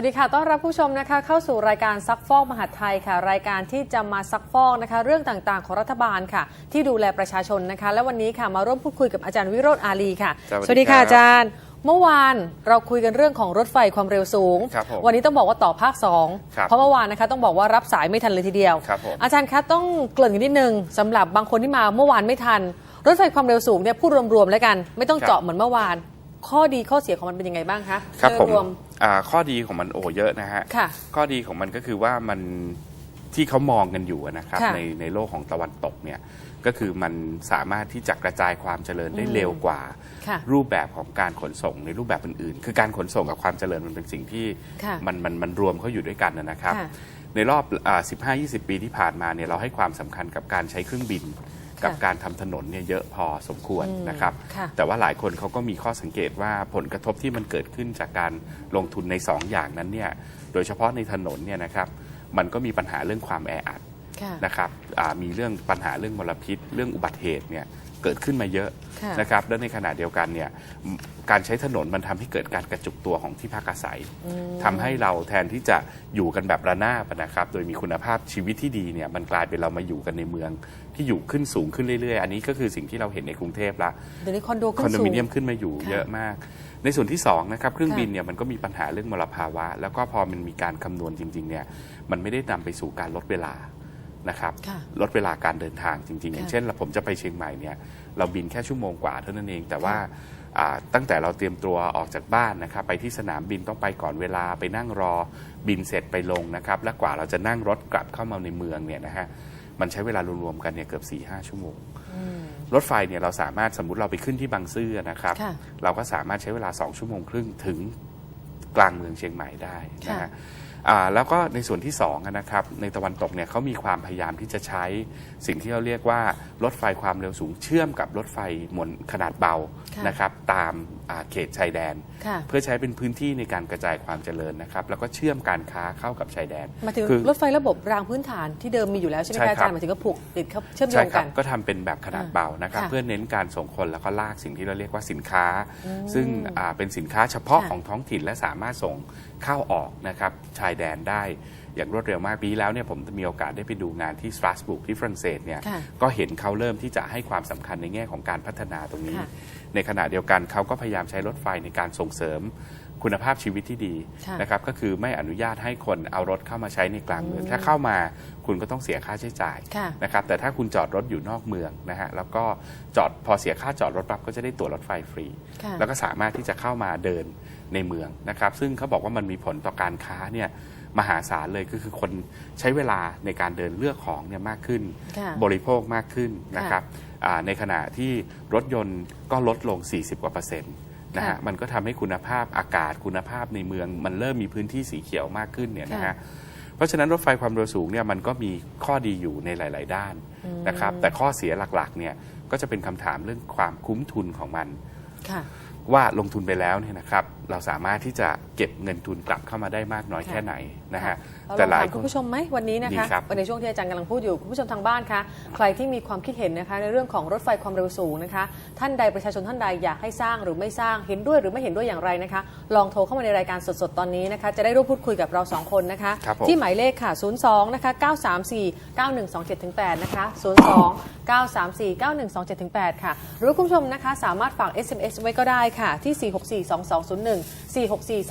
สวัสดีค่ะ ต้อนรับผู้ชมนะคะ เข้าสู่รายการซักฟอกมหาดไทยค่ะ รายการที่จะมาซักฟอกนะคะ เรื่องต่างๆ ของรัฐบาลค่ะ ที่ดูแลประชาชนนะคะ และวันนี้ค่ะมาร่วมพูดคุยกับอาจารย์วิโรธอาลีค่ะ สวัสดีค่ะครับอาจารย์ เมื่อวานเราคุยกันเรื่องของรถไฟความเร็วสูงครับผมวันนี้ต้องบอกว่าต่อภาคครับ2เพราะเมื่อวานนะคะต้องบอกว่ารับสายไม่ทันเลยทีเดียวครับผมอาจารย์คะต้องเกริ่นกันนิดนึงสำหรับบางคนที่มาเมื่อวานไม่ทัน รถไฟความเร็วสูงเนี่ยพูดรวมๆแล้วกัน ไม่ต้องครับเจาะเหมือนเมื่อวาน ข้อดีข้อเสียของมันเป็นยังไงบ้างคะครับโดยผมรวมอ่าข้อดีของมันโอ้เยอะนะฮะค่ะข้อดีของมันก็คือว่ามันที่เขามองกันอยู่นะครับค่ะในในโลกของตะวันตกเนี่ยก็คือมันสามารถที่จะกระจายความเจริญได้อืมเร็วกว่าค่ะรูปแบบของการขนส่งในรูปแบบอื่นๆ คือการขนส่งกับความเจริญมันเป็นสิ่งที่ค่ะมันมันมันรวมเข้าอยู่ด้วยกันนะครับค่ะในรอบอ่า15-20 ปีที่ผ่านมาเนี่ยเราให้ความสำคัญกับการใช้เครื่องบิน กับค่ะการทำถนนเนี่ยเยอะพอสมควรอืมนะครับค่ะแต่ว่าหลายคนเขาก็มีข้อสังเกตว่าผลกระทบที่มันเกิดขึ้นจากการลงทุนใน 2 อย่างนั้นเนี่ยโดยเฉพาะในถนนเนี่ยนะครับมันก็มีปัญหาเรื่องความแออัดค่ะนะครับอ่ามีเรื่องปัญหาเรื่องมลพิษ เรื่องอุบัติเหตุเนี่ย เกิดขึ้นมาเยอะค่ะนะครับและในขณะเดียวกันเนี่ยมการใช้ถนนมันทำให้เกิดการกระจุกตัวของที่พักอาศัยทำให้เราแทนที่จะอยู่กันแบบระนาบนะครับ โดยมีคุณภาพชีวิตที่ดีเนี่ยมันกลายเป็นเรามาอยู่กันในเมืองที่อยู่ขึ้นสูงขึ้นเรื่อยๆ อันนี้ก็คือสิ่งที่เราเห็นในกรุงเทพละเดี๋ยวนี้คอนโดคขึ้อนนโดสูมิงเนียมขึ้นมาอยู่ค่ะเยอะมาก ในส่วนที่2นะครับเครื่องค่ะบินเนี่ยมันก็มีปัญหาเรื่องมลภาวะ แล้วก็พอมันมีการคำนวณจริงๆเนี่ยมันไม่ได้นำไปสู่การลดเวลา นะครับค่ะลดเวลาการเดินทางจริง ๆ อย่างค่ะเช่นเราผมจะไปเชียงใหม่เนี่ยเราบินแค่ชั่วโมงกว่าเท่านั้นเอง แต่ว่าอ่าตั้งแต่เราเตรียมตัวออกจากบ้านนะครับ ไปที่สนามบินต้องไปก่อนเวลาไปนั่งรอบินเสร็จไปลงนะครับ และกว่าเราจะนั่งรถกลับเข้ามาในเมืองเนี่ยนะฮะมันใช้เวลารวมๆกันเนี่ยเกือบ4ี่ห้าชั่วโมงอืมรถไฟเนี่ยเราสามารถสมมุติเราไปขึ้นที่บางซื่อนะครับค่ะเราก็สามารถใช้เวลา 2 ชั่วโมงครึ่งถึงกลางเมืองเชียงใหม่ได้นะค่ะฮะอ่า แล้วก็ในส่วนที่2อะนะครับในตะวันตกเนี่ยเขามีความพยายามที่จะใช้สิ่งที่เราเรียกว่ารถไฟความเร็วสูงเชื่อมกับรถไฟมวลขนาดเบาค่ะนะครับตามอ่า เขตชายแดนค่ะเพื่อใช้เป็นพื้นที่ในการกระจายความเจริญนะครับ แล้วก็เชื่อมการค้าเข้ากับชายแดนหมายถึงคือรถไฟระบบรางพื้นฐานที่เดิมมีอยู่แล้วใช่ไหมใช่คะอาครัจารบย์หมายถึงก็ผูกติดเข้าเชื่อมโยใช่งครักับนก็ทำเป็นแบบขนาดอ่าเบานะครับค่ะเพื่อเน้นการส่งคนแล้วก็ลากสิ่งที่เราเรียกว่าสินค้า ซึ่งอ่าเป็นสินค้าเฉพาะค่ะของท้องถิ่นและสามารถส่งเข้าออกนะครับชายแดนได้ อย่างรวดเร็วมากปีที่แล้วเนี่ยผมมีโอกาสได้ไปดูงานที่สตราสบุกที่ฝรั่งเศสเนี่ยค่ะก็เห็นเขาเริ่มที่จะให้ความสำคัญในแง่ของการพัฒนาตรงนี้ค่ะในขณะเดียวกันเขาก็พยายามใช้รถไฟในการส่งเสริมคุณภาพชีวิตที่ดีค่ะนะครับก็คือไม่อนุญาตให้คนเอารถเข้ามาใช้ในกลางเมือง ถ้าเข้ามาคุณก็ต้องเสียค่าใช้จ่ายค่ะนะครับแต่ถ้าคุณจอดรถอยู่นอกเมืองนะฮะแล้วก็จอดพอเสียค่าจอดรถปั๊บก็จะได้ตั๋วรถไฟฟรีค่ะแล้วก็สามารถที่จะเข้ามาเดินในเมืองนะครับซึ่งเขาบอกว่ามันมีผลต่อการค้าเนี่ย มหาศาลเลยก็คือคนใช้เวลาในการเดินเลือกของเนี่ยมากขึ้นค่ะบริโภคมากขึ้นนะครับอ่าในขณะที่รถยนต์ก็ลดลง 40กว่าเปอร์เซ็นต์นะฮะค่ะมันก็ทำให้คุณภาพอากาศคุณภาพในเมือง มันเริ่มมีพื้นที่สีเขียวมากขึ้นเนี่ยนะฮะเพราะฉะนั้นรถไฟความเร็วสูงเนี่ยมันก็มีข้อดีอยู่ในหลาย ๆ ด้านนะครับแต่ข้อเสียหลัก ๆ เนี่ยก็จะเป็นคำถามเรื่องความคุ้มทุนของมันค่ะว่าลงทุนไปแล้วเนี่ยนะครับ เราสามารถที่จะเก็บเงินทุนกลับเข้ามาได้มากน้อยค่ะแค่ไหน นะฮะเราลแต่องหลาถายมคคุณนผู้ชมไหมวันนี้นะดีคะครับในช่วงที่อาจารย์กำลังพูดอยู่คุณผู้ชมทางบ้านคะใครที่มีความคิดเห็นนะคะในเรื่องของรถไฟความเร็วสูงนะคะท่านใดประชาชนท่านใดอยากให้สร้างหรือไม่สร้างเห็นด้วยหรือไม่เห็นด้วยอย่างไรนะคะ ลองโทรเข้ามาในรายการสดๆตอนนี้นะคะจะได้ร่วมพูดคุยกับเราสองคนนะคะครับผมที่หมายเลขค่ะ 02นะคะ934 9127-8นะคะ02 934 9127-8ค่ะหรือคุณผู้ชมนะคะสามารถฝาก SMS ไว้ก็ได้ค่ะที่ 464 2201 464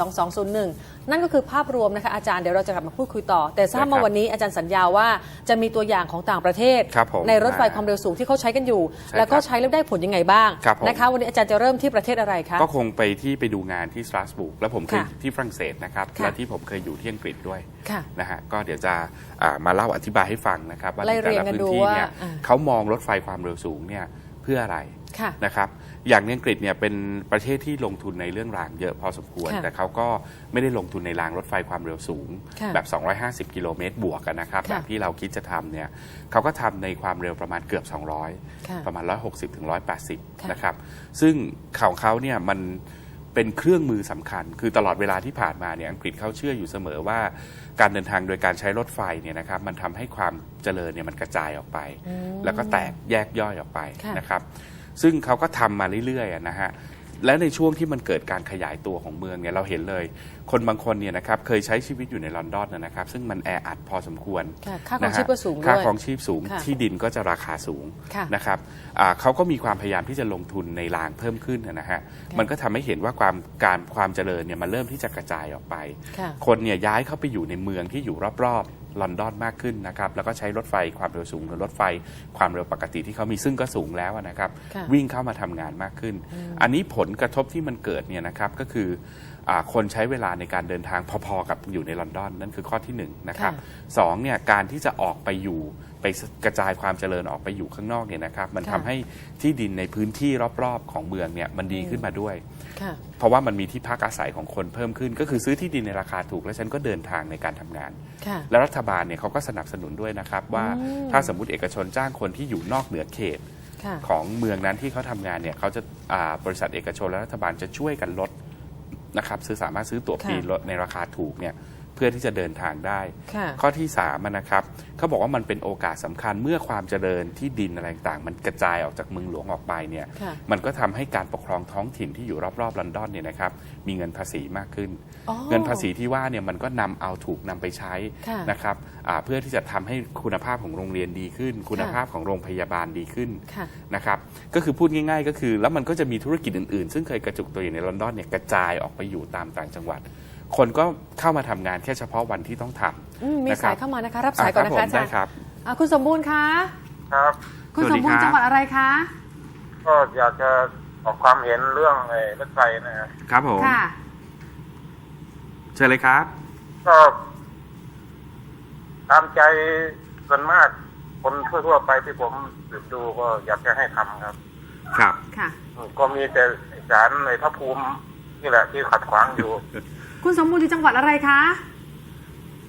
2201 นั่นก็คือภาพรวมนะคะอาจารย์เดี๋ยวเราจะกลับมาพูดคุยต่อ แต่ทราบได้คมารับวันนี้อาจารย์สัญญาว่าจะมีตัวอย่างของต่างประเทศ ครับผมในรถไฟความเร็วสูงที่เขาใช้กันอยู่ ใช่แล้วก็ครับใช้แล้วได้ผลยังไงบ้างครับผม นะคะ วันนี้อาจารย์จะเริ่มที่ประเทศอะไรคะ ก็คงไปที่ไปดูงานที่สตราสบุกแล้วผมเคยค่ะที่ฝรั่งเศสนะครับค่ะ และที่ผมเคยอยู่ที่อังกฤษด้วยค่ะ นะฮะก็เดี๋ยวจะอ่ามาเล่าอธิบายให้ฟังนะครับว่าไล่ในแต่เรียงละกันพื้นดูที่เนี่ยว่าอ่า เขามองรถไฟความเร็วสูงเนี่ยเพื่ออะไรค่ะ นะครับ อย่างในอังกฤษเนี่ยเป็นประเทศที่ลงทุนในเรื่องรางเยอะพอสมควรค่ะแต่เขาก็ไม่ได้ลงทุนในรางรถไฟความเร็วสูงค่ะแบบ 250 กิโลเมตรบวกกันนะครับค่ะแบบที่เราคิดจะทำเนี่ยเขาก็ทำในความเร็วประมาณเกือบค่ะ200 ประมาณ 160ถึงค่ะ180 นะครับ ซึ่งของเขาเนี่ยมันเป็นเครื่องมือสำคัญ คือตลอดเวลาที่ผ่านมาเนี่ยอังกฤษเขาเชื่ออยู่เสมอว่า การเดินทางโดยการใช้รถไฟเนี่ยนะครับมันทำให้ความเจริญเนี่ยมันกระจายออกไป แล้วก็แตกแยกย่อยออกไปค่ะนะครับ ซึ่งเขาก็ทำมาเรื่อยๆอะนะฮะและในช่วงที่มันเกิดการขยายตัวของเมืองเนี่ยเราเห็นเลย คนบางคนเนี่ยนะครับเคยใช้ชีวิตอยู่ในลอนดอนนะนะครับ ซึ่งมันแออัดพอสมควรค่ะค่าครองนะฮะชีพก็สูงด้วยค่าครองชีพสูงค่ะที่ดินก็จะราคาสูงค่ะนะครับอ่าเขาก็มีความพยายามที่จะลงทุนในรางเพิ่มขึ้นนะฮะมันก็ทำให้เห็นว่าความการความเจริญเนี่ยมันเริ่มที่จะกระจายออกไปค่ะคนเนี่ยย้ายเข้าไปอยู่ในเมืองที่อยู่รอบๆ ลอนดอนมากขึ้นนะครับแล้วก็ใช้รถไฟความเร็วสูงหรือรถไฟความเร็วปกติที่เขามีซึ่งก็สูงแล้วนะครับค่ะวิ่งเข้ามาทำงานมากขึ้น อันนี้ผลกระทบที่มันเกิดเนี่ยนะครับก็คืออา คนใช้เวลาในการเดินทางพอๆกับอยู่ในลอนดอนนั่นคือข้อที่หนึ่งนะครับค่ะสองเนี่ยการที่จะออกไปอยู่ไปกระจายความเจริญออกไปอยู่ข้างนอกเนี่ยนะครับ มันค่ะทำให้ที่ดินในพื้นที่รอบๆของเมืองเนี่ยมันดีขึ้นมาด้วยค่ะเพราะว่ามันมีที่พักอาศัยของคนเพิ่มขึ้น ก็คือซื้อที่ดินในราคาถูก แล้วฉันก็เดินทางในการทำงานค่ะแล้วรัฐบาลเนี่ยเขาก็สนับสนุนด้วยนะครับ ว่าอืมถ้าสมมติเอกชนจ้างคนที่อยู่นอกเหนือเขตค่ะของเมืองนั้นที่เขาทำงานเนี่ยเขาจะอ่าบริษัทเอกชนและรัฐบาลจะช่วยกันลด นะครับซื้อสามารถซื้อตั๋วฟรีค่ะลดในราคาถูกเนี่ย เพื่อที่จะเดินทางได้ค่ะข้อที่สามอะนะครับเขาบอกว่ามันเป็นโอกาสสำคัญเมื่อความเจริญที่ดินอะไรต่างๆมันกระจายออกจากเมืองหลวงออกไปเนี่ยค่ะมันก็ทำให้การปกครองท้องถิ่นที่อยู่รอบๆลอนดอนเนี่ยนะครับมีเงินภาษีมากขึ้นอ๋อเงินภาษีที่ว่าเนี่ยมันก็นำเอาถูกนำไปใช้ค่ะนะครับอ่าเพื่อที่จะทำให้คุณภาพของโรงเรียนดีขึ้น คุณภาพของโรงพยาบาลดีขึ้นค่ะนะครับก็คือพูดง่าย ๆ ก็คือ แล้วมันก็จะมีธุรกิจอื่นๆ ซึ่งเคยกระจุกตัวอยู่ในลอนดอนเนี่ยกระจายออกไปอยู่ตามต่างจังหวัด คนก็เข้ามาทำงานแค่เฉพาะวันที่ต้องทำอืมมีนะครับสายเข้ามานะคะ รับสายก่อนนะคะอ่อารับผมจารได้ย์ครับอะคุณสมบูรณ์คะครับ คุณสสวัสมดีบูรณ์ครับจังหวัดอะไรคะ ก็อยากจะออกความเห็นเรื่องไอ้รถไฟนะครับครับผมค่ะเชิญเลยครับ ก็ตามใจส่วนมากคนทั่วๆไปที่ผมสืบดูก็อยากจะให้ทำครับ ครับ ค่ะ ก็มีแต่สารในพระภูมินี่แหละที่ขัดขวางอยู่ คุณสมบูรณ์อยู่จังหวัดอะไรคะ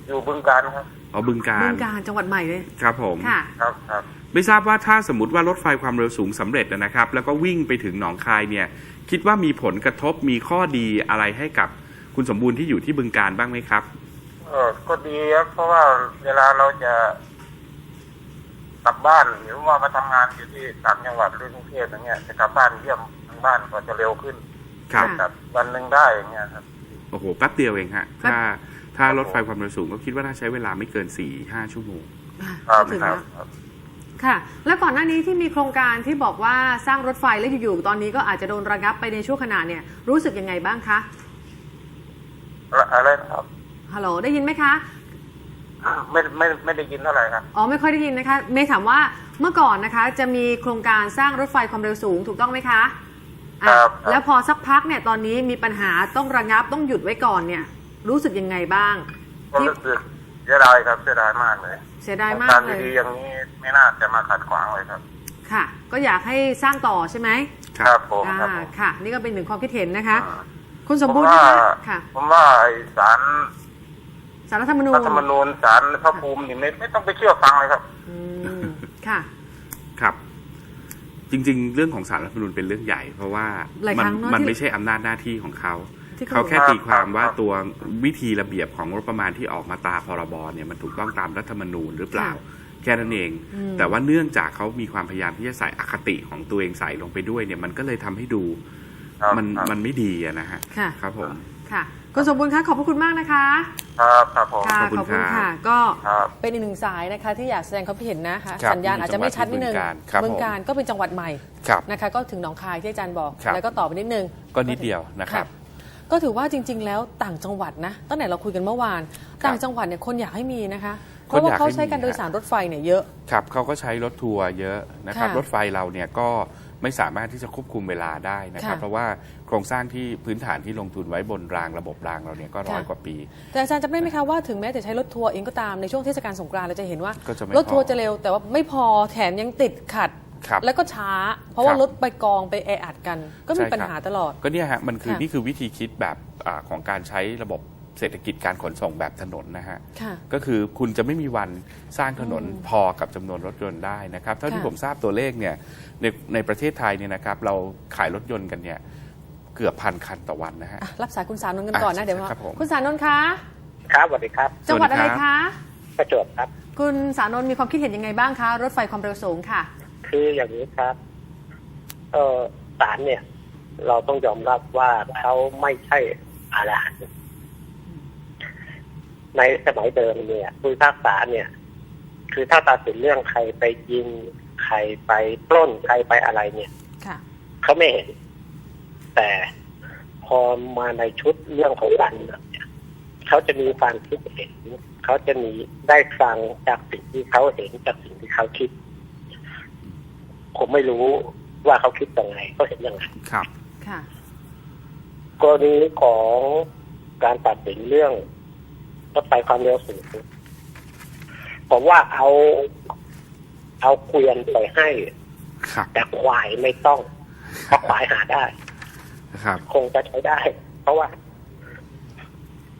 อยู่บึงการครับเอาบึงการบึงการจังหวัดใหม่เลยครับผมค่ะครับครับไม่ทราบว่าถ้าสมมติว่ารถไฟความเร็วสูงสำเร็จนะครับ แล้วก็วิ่งไปถึงหนองคายเนี่ย คิดว่ามีผลกระทบมีข้อดีอะไรให้กับคุณสมบูรณ์ที่อยู่ที่บึงการบ้างไหมครับเออก็ดีครับเพราะว่าเวลาเราจะกลับบ้านหรือว่ามาทำงานอยู่ที่ต่างจังหวัดหรือกรุงเทพอย่างเงี้ยจะกลับบ้านเยี่ยมทางบ้านก็จะเร็วขึ้นครับค่ะกลับวันหนึ่งได้อย่างเงี้ยครับ โอ้โหแป๊บเดียวเองฮะแป๊บถ้าถ้ารถไฟความเร็วสูงก็คิดว่าน่าใช้เวลาไม่เกิน4ี่ห้าชั่วโมงครับถึงครัแล้บวครับค่ะ แล้วก่อนหน้านี้ที่มีโครงการที่บอกว่าสร้างรถไฟแล้วอยู่ๆตอนนี้ก็อาจจะโดนระงับไปในช่วงขณะเนี่ยรู้สึกยังไงบ้างคะอะอะไรนะครับฮัลโหลได้ยินไหมคะไม่ไม่ไม่ได้ยินเท่าไหร่ครับอ๋อไม่ค่อยได้ยินนะคะ เมย์ถามว่าเมื่อก่อนนะคะ จะมีโครงการสร้างรถไฟความเร็วสูงถูกต้องไหมคะ อะครับ แล้วพอสักพักเนี่ยตอนนี้มีปัญหาต้องระงับต้องหยุดไว้ก่อนเนี่ย รู้สึกยังไงบ้างก็รู้สึกเสียดายครับเสียดายมากเลยเสียดายโครงมากการเลยดีๆอย่างนี้ไม่น่าจะมาขัดขวางเลยครับ ค่ะ ก็อยากให้สร้างต่อใช่ไหมครับผมอ่าครับผมค่ะ นี่ก็เป็นหนึ่งความคิดเห็นนะคะ อ่าคุณสมผมบูรณ์ว่านะคะค่ะผมว่าไอ้ศาลสารรัฐธรรมนูญรัฐธรรมนูญศาลพระภูมินี่ไม่ไม่ต้องไปเชื่อฟังเลยครับ อืมค่ะครับ จริง ๆ เรื่องของสารรัฐธรรมนูญเป็นเรื่องใหญ่ เพราะว่าหลายมัครั้งเนอะมันที่ไม่ใช่อำนาจหน้าที่ของเขาที่เขาเขาแค่บอกตีความว่าครับตัววิธีระเบียบของงบประมาณที่ออกมาตราพรบเนี่ยมันถูกต้องตามรัฐธรรมนูญหรือเปล่าแค่นั้นเองอืมแต่ว่าเนื่องจากเขามีความพยายามที่จะใส่อคติของตัวเองใส่ลงไปด้วยเนี่ยมันก็เลยทำให้ดูครับมันครับมันไม่ดีอะนะฮะค่ะครับผมค่ะ คุณสมบูรณ์คะขอบพระคุณมากนะคะ ครับครับผม ค่ะขอบคุณขอบคุณครับค่ะก็ครับเป็นอีกหนึ่งสายนะคะ ที่อยากแสดงความคิดเห็นนะคะ ครับสัญญาณอาจจะไม่ชัดนิดนึงบึงกาฬครับเมืองการก็เป็นจังหวัดใหม่ครับ นะคะ ก็ถึงหนองคายที่อาจารย์บอก ครับ แล้วก็ต่อไปนิดนึง ก็นิดเดียวนะครับ ก็ถือว่าจริง ๆ แล้วต่างจังหวัดนะตั้งแต่เราคุยกันเมื่อวานครับต่างจังหวัดเนี่ยคนอยากให้มีนะคะ เพคนราะว่าอยากเขาให้ใช้มีการโดยสารรถไฟเนี่ยเยอะ ครับเขาก็ใช้รถทัวร์เยอะนะครับ ค่ะรถไฟเราเนี่ยก็ ไม่สามารถที่จะควบคุมเวลาได้นะครับ ค่ะเพราะว่าโครงสร้างที่พื้นฐานที่ลงทุนไว้บนรางระบบรางเราเนี่ยก็ร้อยค่ะ กว่าปี แต่อาจารย์จำได้ไหมคะว่าถึงแม้จะใช้รถทัวร์เองก็ตามในช่วงเทศกาลสงกรานต์เราจะเห็นว่า ก็จะไม่รถทัวร์พอจะเร็วแต่ว่าไม่พอแถมยังติดขัด ครับแล้วก็ช้า เพราะว่าครับ รถไปกองไปแออัดกัน ก็มีใช่ครับปัญหาตลอด ก็เนี่ยฮะมันคือค่ะนี่คือวิธีคิดแบบอาของการใช้ระบบ เศรษฐกิจการขนส่งแบบถนนนะฮะ ค่ะ ก็คือคุณจะไม่มีวันสร้างถนนอืมพอกับจำนวนรถยนต์ได้นะครับ เท่าที่ค่ะ ผมทราบตัวเลขเนี่ยในในประเทศไทยเนี่ยนะครับ เราขายรถยนต์กันเนี่ยเกือบพันคันต่อวันนะฮะ อะรับสายคุณสารนนท์กันก่อนนะอะเดี๋ยวมาครับผม คุณสารนนท์คะ ครับสวัสดีครับ จังหวัดอะไรสวัสดีครัคะบประจวบครับ คุณสารนนท์มีความคิดเห็นยังไงบ้างคะ รถไฟความเร็วสูงค่ะ คืออย่างนี้ครับ เออศาลเนี่ย เราต้องยอมรับว่าเขาไม่ใช่อาลาหันต์ ในสมัยเดิมเนี่ยผู้พิพากษาเนี่ย คือถ้าตัดสินเรื่องใครไปยิงใครไปปล้นใครไปอะไรเนี่ยค่ะเขาไม่เห็น แต่พอมาในชุดเรื่องของการเมืองเนี่ยเขาจะมีความคิดเห็นเขาจะมีได้ฟังจากสิ่งที่เขาเห็นจากสิ่งที่เขาคิด ผมไม่รู้ว่าเขาคิดยังไงเขาเห็นยังไงครับ ค่ะกรณีของการตัดสินเรื่อง รถไฟความเร็วสูงผมว่าเอาเอาเกวียนไปให้ครับแต่ควายไม่ต้องเพราะควายหาได้ครับคงจะใช้ได้ เพราะว่า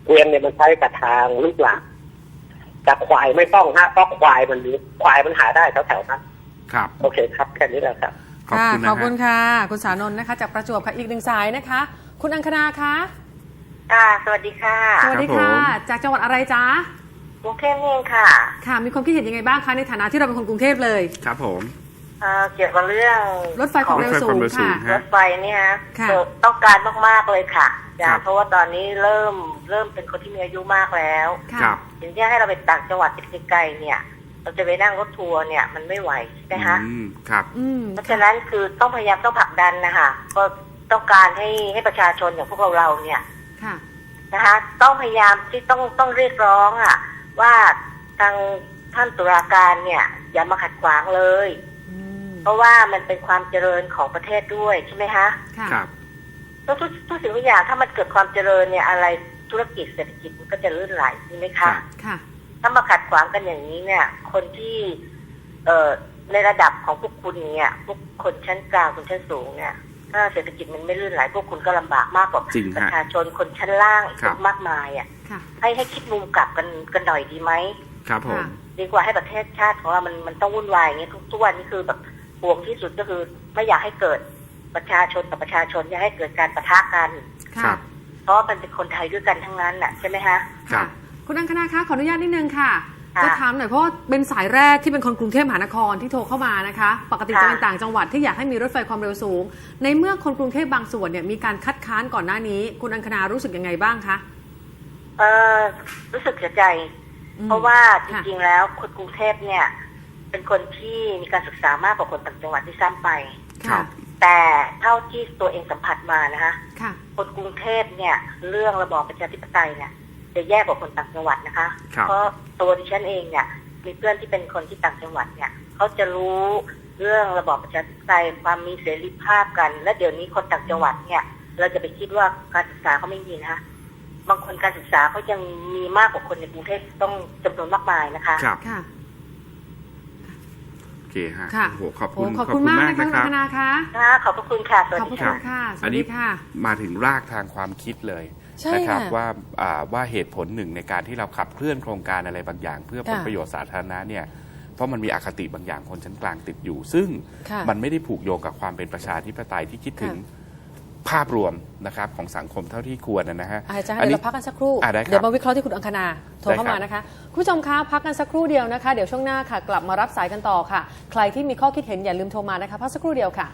เกวียนเนี่ยมันใช้กับทางลูกหลานแต่ควายไม่ต้องฮะเพราะควายมันมีควายมันหาได้แถวๆนั้นครับ โอเคครับแค่นี้แหละครับขอบค่ะคุณขนะอบคุณฮะค่ะ คุณสานนท์นะคะ จากประจวบค่ะอีกหนึ่งสายนะคะ คุณอังคณาคะ ค่ะ สวัสดีค่ะ สวัสดีค่ะ จากจังหวัดอะไรจ๊ะกรุงเทพนี่เองค่ะ ค่ะ มีความคิดเห็นยังไงบ้างคะในฐานะที่เราเป็นคนกรุงเทพเลยครับผมเอ่อเกี่ยวกับเรื่องรถไฟความเร็วสูงรถไฟความเร็วสูค่ะงรถไฟเนี่ยฮะค่ะเกิดต้องการมากๆเลยค่ะครัจ้ะบเพราะว่าตอนนี้เริ่มเริ่มเป็นคนที่มีอายุมากแล้วค่ะครับถึงที่ให้เราไปต่างจังหวัดไกลๆเนี่ย เราจะไปนั่งรถทัวร์เนี่ยมันไม่ไหวใช่ไหมคะอืมครับ อืมเพราะฉะนั้นคือต้องพยายามต้องผลักดันนะคะก็ต้องการให้ให้ประชาชนอย่างพวกเราเราเนี่ย ค่ะนะคะต้องพยายามที่ต้องต้องเรียกร้องอะว่าทางท่านตุลาการเนี่ย อย่ามาขัดขวางเลยอืมเพราะว่ามันเป็นความเจริญของประเทศด้วยใช่ไหมคะค่ะครับทุกทุกทุกสิ่งทุกอย่างถ้ามันเกิดความเจริญเนี่ยอะไรธุรกิจเศรษฐกิจมันก็จะลื่นไหลใช่ไหมครัคะบค่ะ ถ้ามาขัดขวางกันอย่างนี้เนี่ย คนที่ เอ่อในระดับของพวกคุณเนี่ยพวกคนชั้นกลางคนชั้นสูงเนี่ย ถ้าเศรษฐกิจมันไม่ลื่นไหลพวกคุณก็ลำบากมากกว่าจริงปฮะระชาชนคนชั้นล่างอีกครับมากมายอะค่ะให้ให้คิดมุมกลับกันกันหน่อยดีไหมครับผมค่ะดีกว่าให้ประเทศชาติของเรา มันมันต้องวุ่นวายอย่างเงี้ยทุกทุกวันนี้คือแบบห่วงที่สุดก็คือไม่อยากให้เกิดประชาชนกับประชาชนอยากให้เกิดการปะทะกันครัค่ะบเพราะว่ามันเป็นคนไทยด้วยกันทั้งนั้นน่ะใช่ไหมฮะครับคุณอังคณาคะขออนุญาตนิดนึงค่ะค่ะ จะถามหน่อยเพราะว่าเป็นสายแรกที่เป็นคนกรุงเทพมหานครที่โทรเข้ามานะคะ ปกติค่ะจะเป็นต่างจังหวัดที่อยากให้มีรถไฟความเร็วสูง ในเมื่อคนกรุงเทพบางส่วนเนี่ยมีการคัดค้านก่อนหน้านี้ คุณอังคณารู้สึกยังไงบ้างคะเออรู้สึกเสียใจอืมเพราะว่าจค่ะริงๆแล้วคนกรุงเทพเนี่ย เป็นคนที่มีการศึกษามากกว่าคนต่างจังหวัดที่ซ้ำไปครัค่ะบแต่เท่าที่ตัวเองสัมผัสมานะคะค่ะคนกรุงเทพเนี่ย เรื่องระบอบประชาธิปไตยเนี่ย จะแย่กว่าคนต่างจังหวัดนะคะครับเพราะตัวดิฉันเองเนี่ยมีเพื่อนที่เป็นคนที่ต่างจังหวัดเนี่ยเขาจะรู้เรื่องระบอบประชาธิปไตยความมีเสรีภาพกัน และเดี๋ยวนี้คนต่างจังหวัดเนี่ย เราจะไปคิดว่าการศึกษาเขาไม่มีนะคะบางคนการศึกษาเขายังมีมากกว่าคนในกรุงเทพต้องจำนวนมากมายนะคะครับค่ะโอเคฮะค่ะโอ้โหขอบโอ้คุณขอบคุณมากนะคะคุณอังคณาคะค่ะขอบพระคุณค่ะสวัสขอบพดีระคุค่ะณค่ะสอัวันสนี้ดีค่ะมาถึงรากทางความคิดเลยใช่ นะครับค่ะว่าอ่าว่าเหตุผลหนึ่งในการที่เราขับเคลื่อนโครงการอะไรบางอย่าง เพื่อผลค่ะประโยชน์สาธารณะเนี่ยเพราะมันมีอคติบางอย่างคนชั้นกลางติดอยู่ ซึ่งค่ะมันไม่ได้ผูกโยงกับความเป็นประชาธิปไตยที่คิดถึงค่ะภาพรวมนะครับของสังคมเท่าที่ควรนะฮะอาจารย์อันเดี๋นี้ยวเราพักกันสักครู่อะได้ครับเดี๋ยวมาวิเคราะห์ที่คุณอังคณาโทรเข้าได้ครับมานะคะ คุณผู้ชมคะพักกันสักครู่เดียวนะคะ เดี๋ยวช่วงหน้าค่ะ กลับมารับสายกันต่อค่ะ ใครที่มีข้อคิดเห็นอย่าลืมโทรมานะคะพักสักครู่เดียวค่ะ